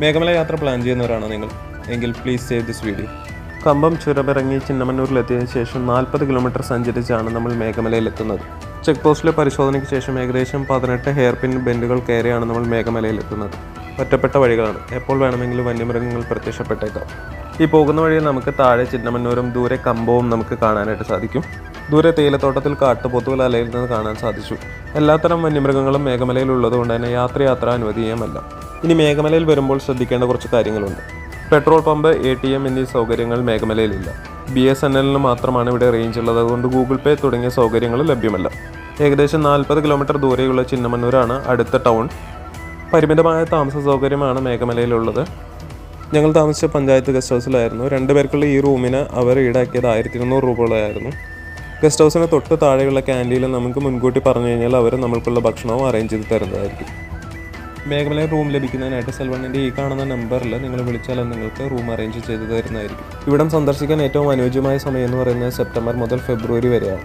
മേഘമല യാത്ര പ്ലാൻ ചെയ്യുന്നവരാണോ നിങ്ങൾ. എങ്കിൽ please save this video Cumbum ചുരമിറങ്ങി ചിന്നമന്നൂരിലെത്തിയ ശേഷം നാൽപ്പത് കിലോമീറ്റർ സഞ്ചരിച്ചാണ് നമ്മൾ മേഘമലയിലെത്തുന്നത്. ചെക്ക് പോസ്റ്റിലെ പരിശോധനയ്ക്ക് ശേഷം ഏകദേശം പതിനെട്ട് ഹെയർ പിൻ ബെൻഡുകൾ കയറിയാണ് നമ്മൾ മേഘമലയിലെത്തുന്നത്. ഒറ്റപ്പെട്ട വഴികളാണ്. എപ്പോൾ വേണമെങ്കിലും വന്യമൃഗങ്ങൾ പ്രത്യക്ഷപ്പെട്ടേക്കാം. ഈ പോകുന്ന വഴി നമുക്ക് താഴെ ചിന്നമന്നൂരും ദൂരെ കമ്പവും നമുക്ക് കാണാനായിട്ട് സാധിക്കും. ദൂരെ തേയിലത്തോട്ടത്തിൽ കാട്ടുപോത്തുകൾ നിന്ന് കാണാൻ സാധിച്ചു. എല്ലാത്തരം വന്യമൃഗങ്ങളും മേഘമലയിൽ ഉള്ളതുകൊണ്ട് തന്നെ യാത്രയാത്ര യാത്ര അനുവദീയമല്ല ഇനി മേഘമലയിൽ വരുമ്പോൾ ശ്രദ്ധിക്കേണ്ട കുറച്ച് കാര്യങ്ങളുണ്ട്. Petrol pump A T M എന്നീ സൗകര്യങ്ങൾ മേഘമലയിലില്ല. ബി എസ് എൻ എല്ലിന് മാത്രമാണ് ഇവിടെ റേഞ്ച് ഉള്ളത്. അതുകൊണ്ട് ഗൂഗിൾ പേ തുടങ്ങിയ സൗകര്യങ്ങൾ ലഭ്യമല്ല. ഏകദേശം നാൽപ്പത് കിലോമീറ്റർ ദൂരെയുള്ള ചിന്നമന്നൂരാണ് അടുത്ത ടൗൺ പരിമിതമായ താമസ സൗകര്യമാണ് മേഘമലയിലുള്ളത്. ഞങ്ങൾ താമസിച്ച പഞ്ചായത്ത് ഗസ്റ്റ് ഹൗസിലായിരുന്നു രണ്ട് പേർക്കുള്ള ഈ റൂമിന് അവർ ഈടാക്കിയത് ആയിരത്തി ഇരുന്നൂറ് രൂപകളായിരുന്നു ഗസ്റ്റ് ഹൗസിന് തൊട്ട് താഴെയുള്ള ക്യാന്റീനിൽ നമുക്ക് മുൻകൂട്ടി പറഞ്ഞു കഴിഞ്ഞാൽ അവർ നമ്മൾക്കുള്ള ഭക്ഷണവും അറേഞ്ച് ചെയ്ത് തരുന്നതായിരിക്കും. മേഘമലയിൽ റൂം ലഭിക്കുന്നതിനായിട്ട് സെൽവണ്ണിന്റെ ഈ കാണുന്ന നമ്പറിൽ നിങ്ങൾ വിളിച്ചാൽ നിങ്ങൾക്ക് റൂം അറേഞ്ച് ചെയ്ത് തരുന്നതായിരിക്കും. ഇവിടം സന്ദർശിക്കാൻ ഏറ്റവും അനുയോജ്യമായ സമയം എന്ന് പറയുന്നത് സെപ്റ്റംബർ മുതൽ ഫെബ്രുവരി വരെയാണ്.